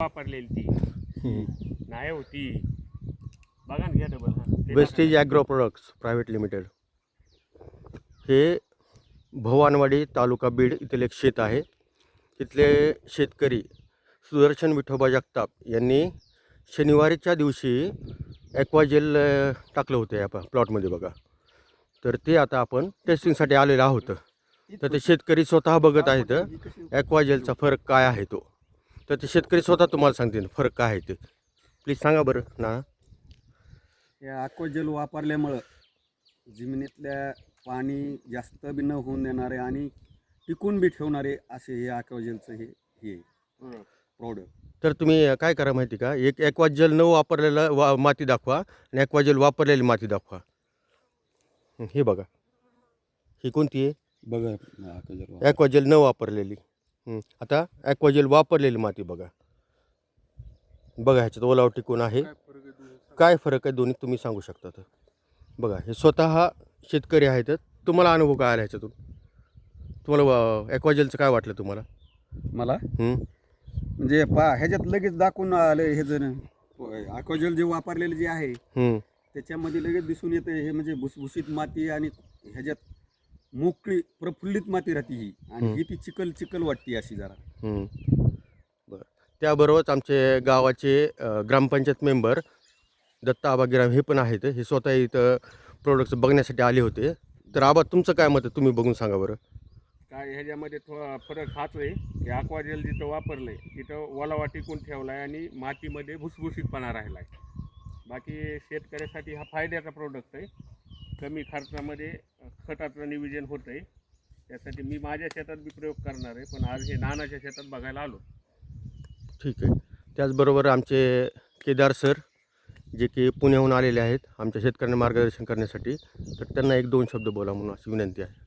वापरलेली ती. नाही होती बघा ना घ्या डबल हा wastage agro products private limited हे भवानवाडी तालुका बीड इथले एक शेत आहे. तिथले शेतकरी सुदर्शन विठोबा जगताप यांनी शनिवारीच्या दिवशी ॲक्वाजेल टाकलं होतं या प्लॉटमध्ये बघा. तर ते आता आपण टेस्टिंगसाठी आलेलं आहोत. तर ते शेतकरी स्वतः बघत आहेत ॲक्वाजेलचा फरक काय आहे तो. तर ते शेतकरी स्वतः तुम्हाला सांगतील फरक काय आहे ते. प्लीज सांगा बरं ना या अक्वाजेल वापरल्यामुळं जमिनीतल्या पाणी जास्त बी न होऊन देणारे आणि टिकून बी ठेवणारे असे हे अक्वाजेलचं हे हे. प्रॉडक्ट तर तुम्ही काय करा माहिती का? एक ॲक्वाजेल न वापरलेला वा माती दाखवा आणि ॲक्वाजेल वापरलेली माती दाखवा. हं, बघा. ही कोणती आहे? बघा ॲक्वाजेल न वापरलेली. आता ॲक्वाजेल वापरलेली माती बघा. बघा ह्याच्यात ओलाव टिकून आहे. काय फरक आहे दोन्ही तुम्ही सांगू शकता तर. बघा हे स्वतः शेतकरी आहेत. तुम्हाला अनुभव काय आला ह्याच्यातून? तुम्हाला ॲक्वाजेलचं काय वाटलं तुम्हाला? मला? म्हणजे पा ह्याच्यात लगेच दाखवून आलं हे जण. अक्वाजेल जे वापरलेले जे आहे हं, त्याच्यामध्ये लगेच दिसून येतं हे म्हणजे भुसभुशीत माती आणि ह्याच्यात मोकळी प्रफुल्लित माती राहते ही. आणि. ही ती चिकल चिकल वाटते अशी जरा. बरं. त्याबरोबरच आमचे गावाचे अ, ग्रामपंचायत मेंबर दत्ता आबागिराम हे पण आहेत. हे स्वतः इथं प्रोडक्ट्स बघण्यासाठी आले होते. तर आबा तुमचं काय मत आहे? तुम्ही बघून सांगा बरं. काय ह्याच्यामध्ये थोडा फरक हाच आहे की अक्वाजेल जिथं वापरलंय तिथं ओलावा टिकून ठेवलाय आणि मातीमध्ये भुसभुशीतपणा राहिलाय. बाकी शेतकऱ्यासाठी हा फायद्याचा प्रोडक्ट आहे. कमी खर्चामध्ये खताचं नियोजन होतं आहे त्यासाठी मी माझ्या शेतात बी प्रयोग करणार आहे पण आज हे नानाच्या शेतात बघायला आलो. ठीक आहे. त्याचबरोबर आमचे केदार सर जे की पुण्याहून आलेले आहेत आमच्या शेतकऱ्यांना मार्गदर्शन करण्यासाठी तर त्यांना एक दोन शब्द बोला म्हणून अशी विनंती आहे.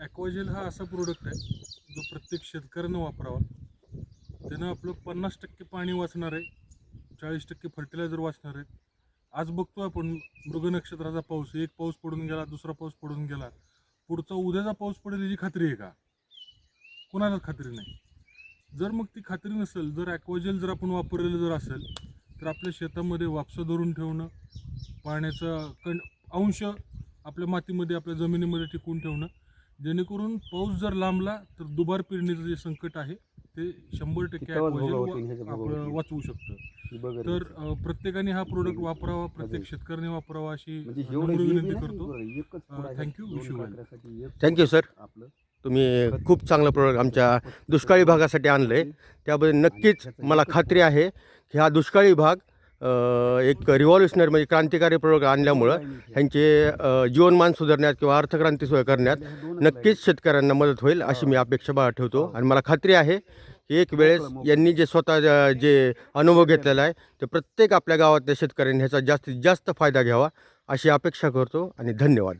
ॲक्वाजेल हा असा प्रोडक्ट आहे जो प्रत्येक शेतकऱ्यानं वापरावा. त्यानं आपलं पन्नास टक्के पाणी वाचणार आहे चाळीस टक्के फर्टिलायझर वाचणार आहे आज बघतो आपण मृग नक्षत्राचा पाऊस एक पाऊस पडून गेला दुसरा पाऊस पडून गेला. पुढचा उद्याचा पाऊस पडेल याची खात्री आहे का? कोणालाच खात्री नाही. जर मग ती खात्री नसेल जर ॲक्वाजेल जर आपण वापरलेलं जर असेल तर आपल्या शेतामध्ये वापसा धरून ठेवणं पाण्याचा कण अंश आपल्या मातीमध्ये आपल्या जमिनीमध्ये टिकून ठेवणं जेणेकरून पाऊस जर लांबला तर दुबार पेरणीचं जे संकट आहे ते शंभर टक्के भोगावं भोगावं लागेल. वाचवू शकतं. तर अ, प्रत्येकाने हा प्रोडक्ट वापरावा प्रत्येक शेतकऱ्याने वापरावा अशी म्हणजे नम्र विनंती करतो. एकच अं, thank you, wish you well. Thank you, sir. आपलं. तुम्ही खूप चांगलं प्रोडक्ट आमच्या दुष्काळी भागासाठी आणलं आहे त्याबद्दल नक्कीच मला खात्री आहे. की हा दुष्काळी भाग एक रिव्हॉल्युशनरी म्हणजे क्रांतिकारी प्रोडक्ट आणल्यामुळं ह्यांचे जीवनमान सुधारण्यात किंवा अर्थक्रांती सोय करण्यात नक्कीच शेतकऱ्यांना मदत होईल अशी मी अपेक्षा बा ठेवतो. आणि मला खात्री आहे की एक वेळेस यांनी जे स्वतः ज- जे अनुभव घेतलेला आहे ते प्रत्येक आपल्या गावातल्या शेतकऱ्यांनी ह्याचा जास्तीत जास्त फायदा घ्यावा अशी अपेक्षा करतो. आणि धन्यवाद.